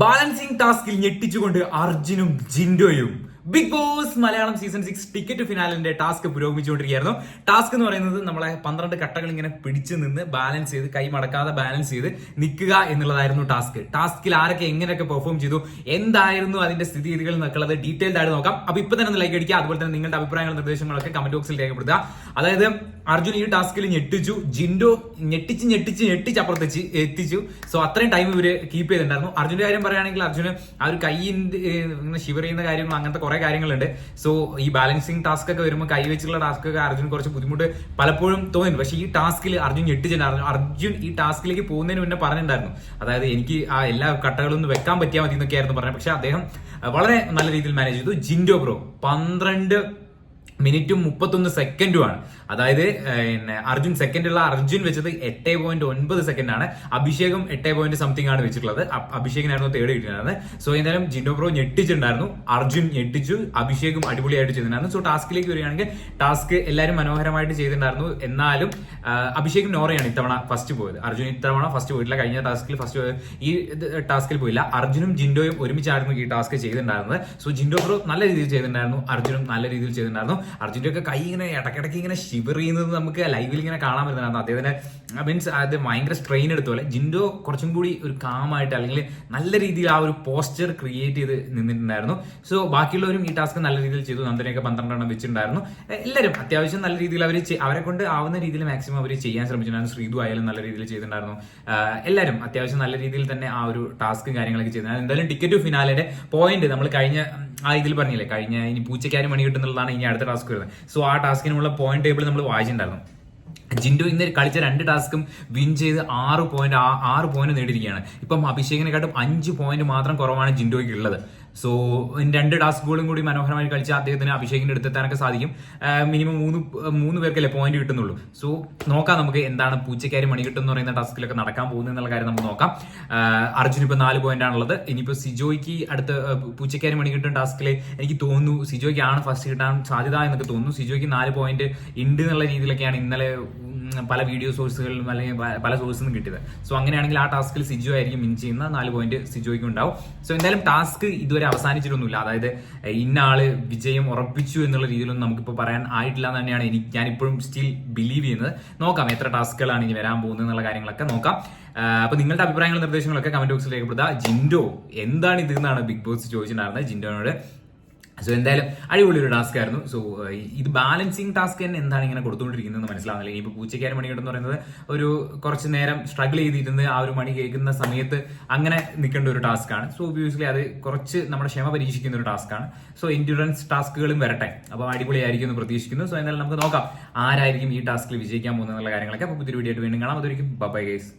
Balancing ടാസ്കിൽ ഞെട്ടിച്ചുകൊണ്ട് അർജുനും ജിൻഡോയും Big Boss Malayalam season six ticket ഫിനാലിന്റെ task പുരോഗമിച്ചുകൊണ്ടിരിക്കുകയായിരുന്നു. ടാസ്ക് എന്ന് പറയുന്നത് നമ്മളെ പന്ത്രണ്ട് കട്ടകൾ ഇങ്ങനെ പിടിച്ചു നിന്ന് ബാലൻസ് ചെയ്ത് കൈ മടക്കാതെ ബാലൻസ് ചെയ്ത് നിൽക്കുക എന്നുള്ളതായിരുന്നു ടാസ്ക് ടാസ്കിൽ ആരൊക്കെ എങ്ങനെയൊക്കെ പെർഫോം ചെയ്തു എന്തായിരുന്നു അതിന്റെ സ്ഥിതിഗതികൾ എന്നൊക്കെയുള്ളത് ഡീറ്റെയിൽഡ് ആയിട്ട് നോക്കാം. അപ്പൊ ഇപ്പൊ തന്നെ ലൈക്ക് അടിക്കുക അതുപോലെ തന്നെ നിങ്ങളുടെ അഭിപ്രായങ്ങളും നിർദ്ദേശങ്ങളൊക്കെ കമന്റ് ബോക്സിൽ രേഖപ്പെടുത്തുക. അതായത് അർജുൻ ഈ ടാസ്കിൽ ഞെട്ടിച്ചു ജിൻഡോ ഞെട്ടിച്ച് ഞെട്ടിച്ച് ഞെട്ടിച്ച് അപ്പുറത്തെച്ച് എത്തിച്ചു. സോ അത്രയും ടൈം ഇവർ കീപ്പ് ചെയ്തിട്ടുണ്ടായിരുന്നു. അർജുന്റെ കാര്യം പറയുകയാണെങ്കിൽ അർജുന് ആ ഒരു കൈ ഷിവർ ചെയ്യുന്ന കാര്യങ്ങളും അങ്ങനത്തെ കുറെ കാര്യങ്ങളുണ്ട്. സോ ഈ ബാലൻസിങ് ടാസ്ക് ഒക്കെ വരുമ്പോൾ കൈ വെച്ചുള്ള ടാസ്ക് ഒക്കെ അർജുൻ കുറച്ച് ബുദ്ധിമുട്ട് പലപ്പോഴും തോന്നി പക്ഷേ ഈ ടാസ്കിൽ അർജുൻ ഞെട്ടിച്ചിട്ടുണ്ടായിരുന്നു അർജുൻ ഈ ടാസ്കിലേക്ക് പോകുന്നതിന് മുന്നേ പറഞ്ഞിട്ടുണ്ടായിരുന്നു. അതായത് എനിക്ക് ആ എല്ലാ കട്ടകളും വെക്കാൻ പറ്റിയാൽ മതി എന്നൊക്കെയായിരുന്നു പറഞ്ഞത്. പക്ഷെ അദ്ദേഹം വളരെ നല്ല രീതിയിൽ മാനേജ് ചെയ്തു. ജിൻഡോ ബ്രോ പന്ത്രണ്ട് മിനിറ്റും മുപ്പത്തൊന്ന് സെക്കൻഡുമാണ്. അതായത് പിന്നെ അർജുൻ സെക്കൻഡുള്ള അർജുൻ വെച്ചത് എട്ട് പോയിന്റ് ഒൻപത് സെക്കൻഡ് ആണ് അഭിഷേകം എട്ട് പോയിന്റ് സംതിങ് ആണ് വെച്ചിട്ടുള്ളത്. അഭിഷേകിനായിരുന്നു തേർഡ് കിട്ടിയിട്ടുണ്ടായിരുന്നത്. സോ എന്തായാലും ജിൻഡോ ബ്രോ ഞെട്ടിച്ചിട്ടുണ്ടായിരുന്നു. അർജുൻ ഞെട്ടിച്ചു. അഭിഷേകും അടിപൊളിയായിട്ട് ചെയ്തിട്ടുണ്ടായിരുന്നു. സോ ടാസ്കിലേക്ക് വരികയാണെങ്കിൽ ടാസ്ക് എല്ലാവരും മനോഹരമായിട്ട് ചെയ്തിട്ടുണ്ടായിരുന്നു. എന്നാലും അഭിഷേകും നോറയാണ് ഇത്തവണ ഫസ്റ്റ് പോയത്. അർജുൻ ഇത്തവണ ഫസ്റ്റ് പോയിട്ടില്ല. കഴിഞ്ഞ ടാസ്കിൽ ഫസ്റ്റ് ഈ ടാസ്കിൽ പോയില്ല. അർജുനും ജിൻഡോയും ഒരുമിച്ചായിരുന്നു ഈ ടാസ്ക് ചെയ്തിട്ടുണ്ടായിരുന്നത്. സോ ജിൻഡോ ബ്രോ നല്ല രീതിയിൽ ചെയ്തിട്ടുണ്ടായിരുന്നു. അർജുനും നല്ല രീതിയിൽ ചെയ്തിട്ടുണ്ടായിരുന്നു. അർജുന്റെ ഒക്കെ കൈ ഇങ്ങനെ ഇടയ്ക്കിടയ്ക്ക് ഇങ്ങനെ ഷിവർ ചെയ്യുന്നത് നമുക്ക് ലൈവിൽ ഇങ്ങനെ കാണാൻ പറ്റുന്നതാണ് അദ്ദേഹത്തിന് മീൻസ് അത് ഭയങ്കര സ്ട്രെയിൻ എടുത്ത പോലെ ജിൻഡോ കുറച്ചും കൂടി ഒരു കാമായിട്ട് അല്ലെങ്കിൽ നല്ല രീതിയിൽ ആ ഒരു പോസ്റ്റർ ക്രിയേറ്റ് ചെയ്ത് നിന്നിട്ടുണ്ടായിരുന്നു. സോ ബാക്കിയുള്ളവരും ഈ ടാസ്ക് നല്ല രീതിയിൽ ചെയ്തു. നന്ദനെയൊക്കെ പന്ത്രണ്ടെണ്ണം വെച്ചിട്ടുണ്ടായിരുന്നു. എല്ലാവരും അത്യാവശ്യം നല്ല രീതിയിൽ അവർ അവരെ കൊണ്ട് ആവുന്ന രീതിയിൽ മാക്സിമം അവർ ചെയ്യാൻ ശ്രമിച്ചിട്ടുണ്ടായിരുന്നു ശ്രീതു ആയാലും നല്ല രീതിയിൽ ചെയ്തിട്ടുണ്ടായിരുന്നു. എല്ലാവരും അത്യാവശ്യം നല്ല രീതിയിൽ തന്നെ ആ ഒരു ടാസ്കും കാര്യങ്ങളൊക്കെ ചെയ്തിട്ടുണ്ടായിരുന്നു എന്തായാലും ടിക്കറ്റ് ഫിനാലിന്റെ പോയിന്റ് നമ്മൾ കഴിഞ്ഞ ആ ഇതിൽ പറഞ്ഞില്ലേ കഴിഞ്ഞ ഇനി പൂച്ചയ്ക്കാരും മണി കിട്ടുന്നുള്ളതാണ് ഇനി അടുത്ത ടാസ്ക് വരുന്നത്. സോ ആ ടാസ്കിനുള്ള പോയിന്റ് ടേബിൾ നമ്മൾ വായിച്ചിട്ടുണ്ടായിരുന്നു. ജിൻഡു ഇന്ന് കളിച്ച രണ്ട് ടാസ്കും വിൻ ചെയ്ത് ആറ് പോയിന്റ് ആറ് പോയിന്റ് നേടിയിരിക്കുകയാണ്. ഇപ്പം അഭിഷേകിനെക്കാട്ടും അഞ്ച് പോയിന്റ് മാത്രം കുറവാണ് ജിൻഡോയ്ക്ക് ഉള്ളത് സോ രണ്ട് ടാസ്കുകളും കൂടി മനോഹരമായി കളിച്ച് അദ്ദേഹത്തിന് അഭിഷേകിന്റെ അടുത്തെത്താനൊക്കെ സാധിക്കും. മിനിമം മൂന്ന് മൂന്ന് പേർക്കല്ലേ പോയിന്റ് കിട്ടുന്നുള്ളൂ. സോ നോക്കാം നമുക്ക് എന്താണ് പൂച്ചക്കാരി മണി കിട്ടും എന്ന് പറയുന്ന ടാസ്കിലൊക്കെ നടക്കാൻ പോകുന്നത് എന്നുള്ള കാര്യം നമുക്ക് നോക്കാം. അർജുൻ ഇപ്പൊ നാല് പോയിന്റ് ആണുള്ളത്. ഇനിയിപ്പോ സിജോയ്ക്ക് അടുത്ത പൂച്ചക്കാരി മണി കിട്ടുന്ന ടാസ്കിൽ എനിക്ക് തോന്നുന്നു സിജോയ്ക്ക് ആണ് ഫസ്റ്റ് കിട്ടാൻ സാധ്യത എന്നൊക്കെ തോന്നുന്നു. സിജോയ്ക്ക് നാല് പോയിന്റ് ഉണ്ട് എന്നുള്ള രീതിയിലൊക്കെയാണ് ഇന്നലെ പല വീഡിയോ സോഴ്സുകളിലും അല്ലെങ്കിൽ പല സോഴ്സിൽ നിന്നും കിട്ടിയത്. സോ അങ്ങനെയാണെങ്കിൽ ആ ടാസ്കിൽ സിജോ ആയിരിക്കും വിൻ ചെയ്യുന്ന നാല് പോയിന്റ് സിജോയ്ക്ക് ഉണ്ടാവും. സോ എന്തായാലും ടാസ്ക് ഇതുവരെ അവസാനിച്ചിട്ടൊന്നുമില്ല. അതായത് ഇന്നാൾ വിജയം ഉറപ്പിച്ചു എന്നുള്ള രീതിയിലൊന്നും നമുക്കിപ്പോൾ പറയാൻ ആയിട്ടില്ല എന്ന് തന്നെയാണ് എനിക്ക് ഞാനിപ്പോഴും സ്റ്റിൽ ബിലീവ് ചെയ്യുന്നത്. നോക്കാം എത്ര ടാസ്കുകളാണ് ഇനി വരാൻ പോകുന്നത് എന്നുള്ള കാര്യങ്ങളൊക്കെ നോക്കാം. അപ്പൊ നിങ്ങളുടെ അഭിപ്രായങ്ങളും നിർദ്ദേശങ്ങളൊക്കെ കമന്റ് ബോക്സിൽ രേഖപ്പെടുത്തുക. ജിൻഡോ എന്താണ് ഇത് എന്നാണ് ബിഗ് ബോസ് ചോദിച്ചിട്ടുണ്ടായിരുന്നത്. ജിൻഡോനോട് സോ എന്തായാലും അടിപൊളി ഒരു ടാസ്ക് ആയിരുന്നു. സോ ഇത് ബാലൻസിങ് ടാസ്ക് തന്നെ എന്താണ് ഇങ്ങനെ കൊടുത്തുകൊണ്ടിരിക്കുന്നത് മനസ്സിലാവുന്നില്ല. ഇനിയിപ്പോൾ പൂച്ചയ്ക്കാരും മണി കിട്ടുന്ന പറയുന്നത് ഒരു കുറച്ച് നേരം സ്ട്രഗിൾ ചെയ്തിരുന്ന് ആ ഒരു മണി കേൾക്കുന്ന സമയത്ത് അങ്ങനെ നിൽക്കേണ്ട ഒരു ടാസ്ക് ആണ്. സോ ഒബ്വിയസ്ലി അത് കുറച്ച് നമ്മുടെ ക്ഷമ പരീക്ഷിക്കുന്ന ഒരു ടാസ്ക് ആണ്. സോ എൻഡ്യൂറൻസ് ടാസ്കുകളും വരട്ടെ. അപ്പോൾ അടിപൊളിയായിരിക്കും എന്ന് പ്രതീക്ഷിക്കുന്നു. സോ എന്തായാലും നമുക്ക് നോക്കാം ആരായിരിക്കും ഈ ടാസ്കിൽ വിജയിക്കാൻ പോകുന്നത് എന്നുള്ള കാര്യങ്ങളൊക്കെ. അപ്പോൾ പുതിയൊരു വീഡിയോ ആയിട്ട് വീണ്ടും കാണാം. അതൊരിക്കും ബൈ ഗൈസ്